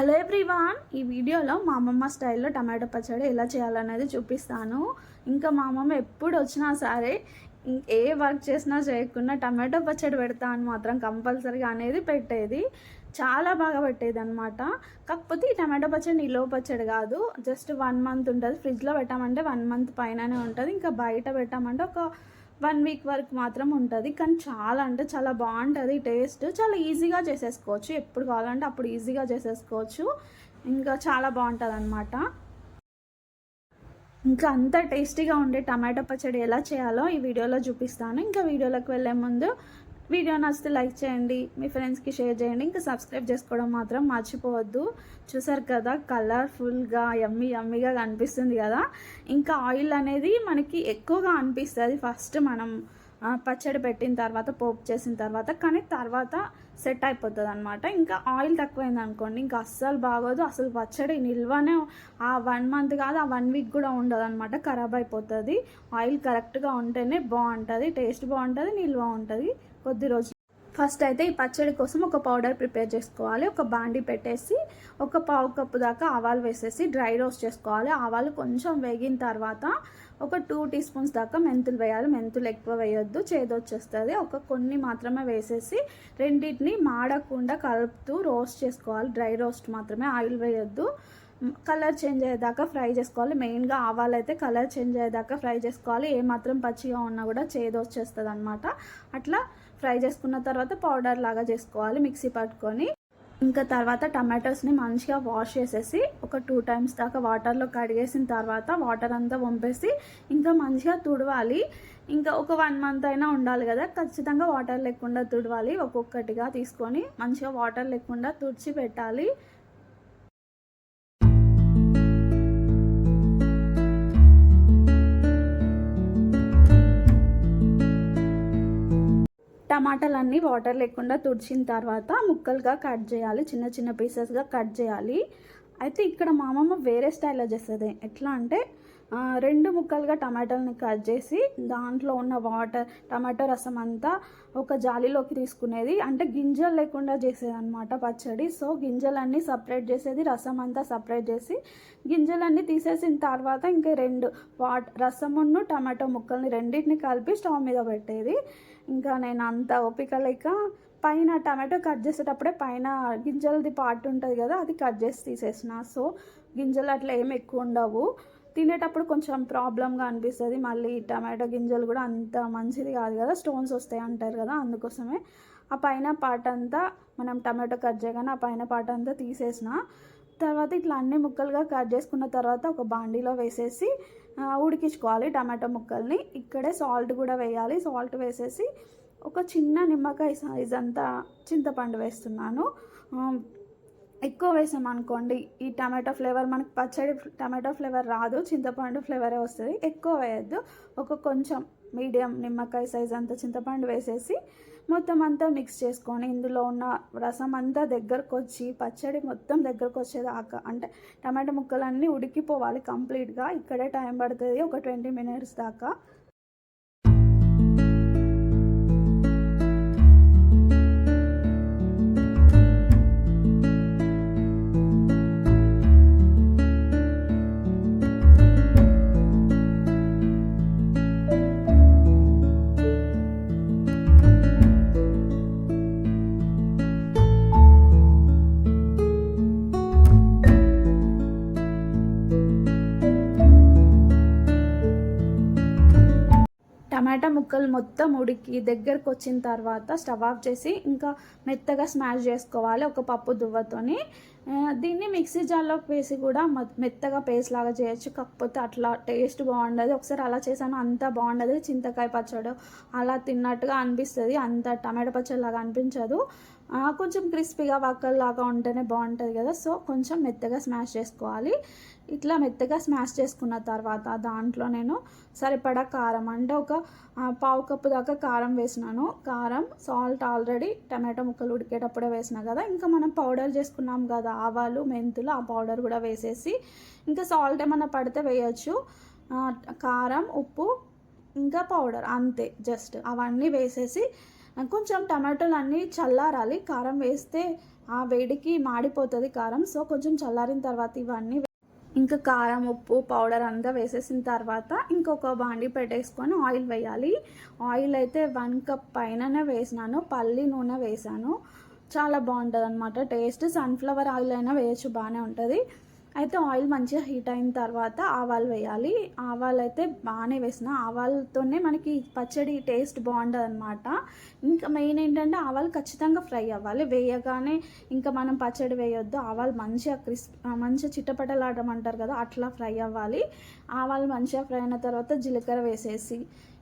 Hello everyone ఈ వీడియోలో మా అమ్మమ్మ స్టైల్లో టమాటో పచ్చడి ఎలా చేయాలనేది చూపిస్తాను. ఇంకా మా అమ్మమ్మ ఎప్పుడు వచ్చినా సరే ఏ వర్క్ చేసినా చేయకుండా టమాటో పచ్చడి పెడతా అని మాత్రం కంపల్సరీగా అనేది పెట్టేది. చాలా బాగా పెట్టేది అనమాట కాకపోతే ఈ టమాటో పచ్చడి నిలువ పచ్చడి కాదు. జస్ట్ వన్ మంత్ ఉంటుంది. ఫ్రిడ్జ్లో పెట్టామంటే వన్ మంత్ పైననే ఉంటుంది. ఇంకా బయట పెట్టామంటే ఒక వన్ వీక్ వరకు మాత్రం ఉంటుంది. కానీ చాలా అంటే చాలా బాగుంటుంది టేస్ట్. చాలా ఈజీగా చేసేసుకోవచ్చు. ఎప్పుడు కావాలంటే అప్పుడు ఈజీగా చేసేసుకోవచ్చు. ఇంకా చాలా బాగుంటుంది అనమాట ఇంకా అంత టేస్టీగా ఉండే టమాటో పచ్చడి ఎలా చేయాలో ఈ వీడియోలో చూపిస్తాను. ఇంకా వీడియోలోకి వెళ్ళే ముందు వీడియో నచ్చితే లైక్ చేయండి మీ ఫ్రెండ్స్కి షేర్ చేయండి. ఇంకా సబ్స్క్రైబ్ చేసుకోవడం మాత్రం మర్చిపోవద్దు. చూసారు కదా కలర్ఫుల్గా యమ్మీ యమ్మీగా కనిపిస్తుంది కదా. ఇంకా ఆయిల్ అనేది మనకి ఎక్కువగా అనిపిస్తుంది. ఫస్ట్ మనం పచ్చడి పెట్టిన తర్వాత పోపు చేసిన తర్వాత కానీ తర్వాత సెట్ అయిపోతుంది అనమాట ఇంకా ఆయిల్ తక్కువైంది అనుకోండి ఇంకా అస్సలు బాగోదు. అసలు పచ్చడి నిల్వనే ఆ వన్ మంత్ కాదు ఆ వన్ వీక్ కూడా ఉండదు అనమాట ఖరాబ్ అయిపోతుంది. ఆయిల్ కరెక్ట్గా ఉంటేనే బాగుంటుంది టేస్ట్ బాగుంటుంది నిల్వ ఉంటుంది కొద్ది రోజులు. ఫస్ట్ అయితే ఈ పచ్చడి కోసం ఒక పౌడర్ ప్రిపేర్ చేసుకోవాలి. ఒక బాండి పెట్టేసి ఒక పావు కప్పు దాకా ఆవాలు వేసేసి డ్రై రోస్ట్ చేసుకోవాలి. ఆవాలు కొంచెం వేగిన తర్వాత ఒక టూ టీ స్పూన్స్ దాకా మెంతులు వేయాలి. మెంతులు ఎక్కువ వేయొద్దు. చేదొచ్చేస్తుంది ఒక కొన్ని మాత్రమే వేసేసి రెండింటిని మాడకుండా కలుపుతూ రోస్ట్ చేసుకోవాలి. డ్రై రోస్ట్ మాత్రమే. ఆయిల్ వేయొద్దు. కలర్ చేంజ్ అయ్యేదాకా ఫ్రై చేసుకోవాలి. మెయిన్గా ఆవాలైతే కలర్ చేంజ్ అయ్యేదాకా ఫ్రై చేసుకోవాలి. ఏ మాత్రం పచ్చిగా ఉన్నా కూడా చేదు వచ్చేస్తుంది అనమాట అట్లా ఫ్రై చేసుకున్న తర్వాత పౌడర్ లాగా చేసుకోవాలి. మిక్సీ పట్టుకొని. ఇంకా తర్వాత టమాటోస్ని మంచిగా వాష్ చేసేసి ఒక టూ టైమ్స్ దాకా వాటర్లో కడిగేసిన తర్వాత వాటర్ అంతా వంపేసి ఇంకా మంచిగా తుడవాలి. ఇంకా ఒక వన్ మంత్ అయినా ఉండాలి కదా ఖచ్చితంగా వాటర్ లేకుండా తుడవాలి ఒక్కొక్కటిగా తీసుకొని మంచిగా వాటర్ లేకుండా తుడిచి పెట్టాలి. టమాటాలన్నీ వాటర్ లేకుండా తుడిచిన తర్వాత ముక్కలుగా కట్ చేయాలి. చిన్న చిన్న పీసెస్గా కట్ చేయాలి. అయితే ఇక్కడ మా అమ్మమ్మ వేరే స్టైల్లో చేస్తుంది. ఎట్లా అంటే రెండు ముక్కలుగా టమాటాలని కట్ చేసి దాంట్లో ఉన్న వాటర్ టమాటో రసం అంతా ఒక జాలీలోకి తీసుకునేది. అంటే గింజలు లేకుండా చేసేది అనమాట పచ్చడి. సో గింజలన్నీ సపరేట్ చేసేది రసం అంతా సపరేట్ చేసి గింజలన్నీ తీసేసిన తర్వాత ఇంకా రెండు వాట్ రసమును టమాటో ముక్కల్ని రెండింటిని కలిపి స్టవ్ మీద పెట్టేది. ఇంకా నేను అంత ఓపిక లేక పైన టమాటో కట్ చేసేటప్పుడే పైన గింజలది పార్ట్ ఉంటుంది కదా అది కట్ చేసి తీసేసిన. సో గింజలు అట్లా ఏం ఎక్కువ ఉండవు. తినేటప్పుడు కొంచెం ప్రాబ్లంగా అనిపిస్తుంది. మళ్ళీ టమాటో గింజలు కూడా అంత మంచిది కాదు కదా స్టోన్స్ వస్తాయి అంటారు కదా అందుకోసమే. ఆ పైన పార్ట్ అంతా మనం టమాటో కట్ చేయగానే ఆ పైన పార్ట్ అంతా తీసేసిన తర్వాత ఇట్లా అన్ని ముక్కలుగా కట్ చేసుకున్న తర్వాత ఒక బాండీలో వేసేసి ఉడికించుకోవాలి టమాటో ముక్కల్ని. ఇక్కడే సాల్ట్ కూడా వేయాలి. సాల్ట్ వేసేసి ఒక చిన్న నిమ్మకాయ సైజ్ అంతా చింతపండు వేస్తున్నాను. ఎక్కువ వేసాం అనుకోండి ఈ టమాటో ఫ్లేవర్ మనకి పచ్చడి టమాటో ఫ్లేవర్ రాదు చింతపండు ఫ్లేవరే వస్తుంది. ఎక్కువ వేయద్దు. ఒక కొంచెం మీడియం నిమ్మకాయ సైజ్ అంత చింతపండు వేసేసి మొత్తం అంతా మిక్స్ చేసుకొని ఇందులో ఉన్న రసం అంతా దగ్గరకు వచ్చి పచ్చడి మొత్తం దగ్గరకు వచ్చేదాకా అంటే టమాటో ముక్కలన్నీ ఉడికిపోవాలి కంప్లీట్గా. ఇక్కడే టైం పడుతుంది ఒక ట్వంటీ మినిట్స్ దాకా. ముక్కలు మొత్తం ఉడికి దగ్గరకు వచ్చిన తర్వాత స్టవ్ ఆఫ్ చేసి ఇంకా మెత్తగా స్మాష్ చేసుకోవాలి. ఒక పప్పు దువ్వతోని దీన్ని మిక్సీ జార్లో వేసి కూడా మె- మెత్తగా పేస్ట్ లాగా చేయొచ్చు. కాకపోతే అట్లా టేస్ట్ బాగుండదు. ఒకసారి అలా చేశాను అంత బాగుండదు. చింతకాయ పచ్చడి అలా తిన్నట్టుగా అనిపిస్తుంది. అంత టమాటా పచ్చడి లాగా అనిపించదు. కొంచెం క్రిస్పీగా వక్కల్లాగా ఉంటేనే బాగుంటుంది కదా. సో కొంచెం మెత్తగా స్మాష్ చేసుకోవాలి. ఇట్లా మెత్తగా స్మాష్ చేసుకున్న తర్వాత దాంట్లో నేను సరిపడా కారం అంటే ఒక పావు కప్పు దాకా కారం వేసినాను. కారం సాల్ట్ ఆల్రెడీ టమాటో ముక్కలు ఉడికేటప్పుడే వేసిన కదా. ఇంకా మనం పౌడర్ చేసుకున్నాం కదా ఆవాలు మెంతులు ఆ పౌడర్ కూడా వేసేసి ఇంకా సాల్ట్ ఏమైనా పడితే వేయచ్చు. కారం ఉప్పు ఇంకా పౌడర్ అంతే జస్ట్ అవన్నీ వేసేసి కొంచెం టమాటోలు అన్నీ చల్లారాలి. కారం వేస్తే ఆ వేడికి మాడిపోతుంది కారం సో కొంచెం చల్లారిన తర్వాత ఇవన్నీ ఇంకా కారం ఉప్పు పౌడర్ అంతా వేసేసిన తర్వాత ఇంకొక బాండి పెట్టేసుకొని ఆయిల్ వేయాలి. ఆయిల్ అయితే వన్ కప్ పైననే వేసినాను పల్లి నూనె వేసాను. చాలా బాగుంటుంది అనమాట టేస్ట్ సన్ఫ్లవర్ ఆయిల్ అయినా వేయచ్చు బాగానే ఉంటుంది. అయితే ఆయిల్ మంచిగా హీట్ అయిన తర్వాత ఆవాలు వేయాలి. ఆవాలు అయితే బాగానే వేసిన. ఆవాలతోనే మనకి పచ్చడి టేస్ట్ బాగుంటుంది అనమాట ఇంకా మెయిన్ ఏంటంటే ఆవాలు ఖచ్చితంగా ఫ్రై అవ్వాలి. వేయగానే ఇంకా మనం పచ్చడి వేయొద్దు. ఆవాలు మంచిగా క్రిస్ప్ మంచిగా చిట్టపటలాడమంటారు కదా అట్లా ఫ్రై అవ్వాలి. ఆవాలు మంచిగా ఫ్రై అయిన తర్వాత జీలకర్ర వేసేసి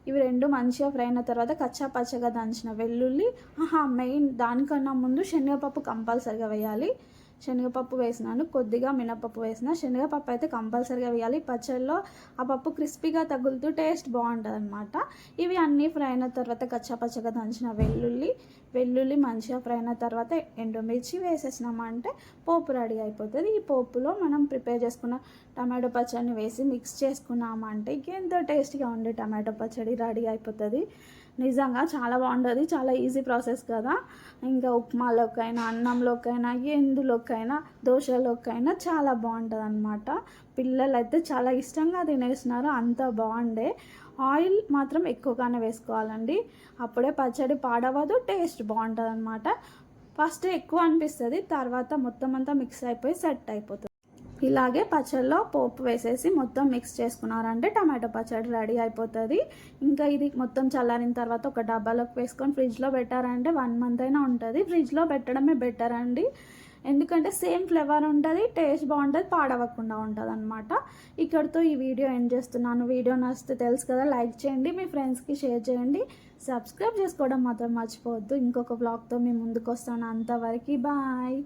ఇవి రెండు మంచిగా ఫ్రై అయిన తర్వాత కచ్చా పచ్చగా దంచిన వెల్లుల్లి ఆహా మెయిన్ దానికన్నా ముందు శనగపప్పు కంపల్సరిగా వేయాలి. శనగపప్పు వేసినాను కొద్దిగా మినపప్పు వేసిన. శనగపప్పు అయితే కంపల్సరీగా వేయాలి. పచ్చళ్ళలో ఆ పప్పు క్రిస్పీగా తగులుతూ టేస్ట్ బాగుంటుంది అనమాట ఇవి అన్నీ ఫ్రై అయిన తర్వాత కచ్చాపచ్చగా దంచిన వెల్లుల్లి వెల్లుల్లి మంచిగా ఫ్రై అయిన తర్వాత ఎండుమిర్చి వేసేసినామంటే పోపు రెడీ అయిపోతుంది. ఈ పోపులో మనం ప్రిపేర్ చేసుకున్న టమాటో పచ్చడిని వేసి మిక్స్ చేసుకున్నామంటే ఎంతో టేస్టీగా ఉండే టమాటో పచ్చడి రెడీ అయిపోతుంది. నిజంగా చాలా బాగుంటుంది. చాలా ఈజీ ప్రాసెస్ కదా. ఇంకా ఉప్మాలోకైనా అన్నంలోకైనా ఎందులోకైనా దోశలోకైనా చాలా బాగుంటుంది అనమాట పిల్లలు అయితే చాలా ఇష్టంగా తినేస్తున్నారు. అంత బాగుండే. ఆయిల్ మాత్రం ఎక్కువగానే వేసుకోవాలండి. అప్పుడే పచ్చడి పాడవదు టేస్ట్ బాగుంటుంది అనమాట ఫస్ట్ ఎక్కువ అనిపిస్తుంది. తర్వాత మొత్తం అంతా మిక్స్ అయిపోయి సెట్ అయిపోతుంది. ఇలాగే పచ్చడిలో పోపు వేసేసి మొత్తం మిక్స్ చేసుకున్నారంటే టమాటో పచ్చడి రెడీ అయిపోతుంది. ఇంకా ఇది మొత్తం చల్లారిన తర్వాత ఒక డబ్బాలోకి వేసుకొని ఫ్రిడ్జ్లో పెట్టారంటే వన్ మంత్ అయినా ఉంటుంది. ఫ్రిడ్జ్లో పెట్టడమే బెటర్ అండి. ఎందుకంటే సేమ్ ఫ్లేవర్ ఉంటుంది టేస్ట్ బాగుంటుంది పాడవకుండా ఉంటుంది అనమాట ఇక్కడితో ఈ వీడియో ఎండ్ చేస్తున్నాను. వీడియో నచ్చితే తెలుసు కదా లైక్ చేయండి మీ ఫ్రెండ్స్కి షేర్ చేయండి. సబ్స్క్రైబ్ చేసుకోవడం మాత్రం మర్చిపోవద్దు. ఇంకొక బ్లాగ్తో మీ ముందుకు వస్తాను. అంతవరకు బాయ్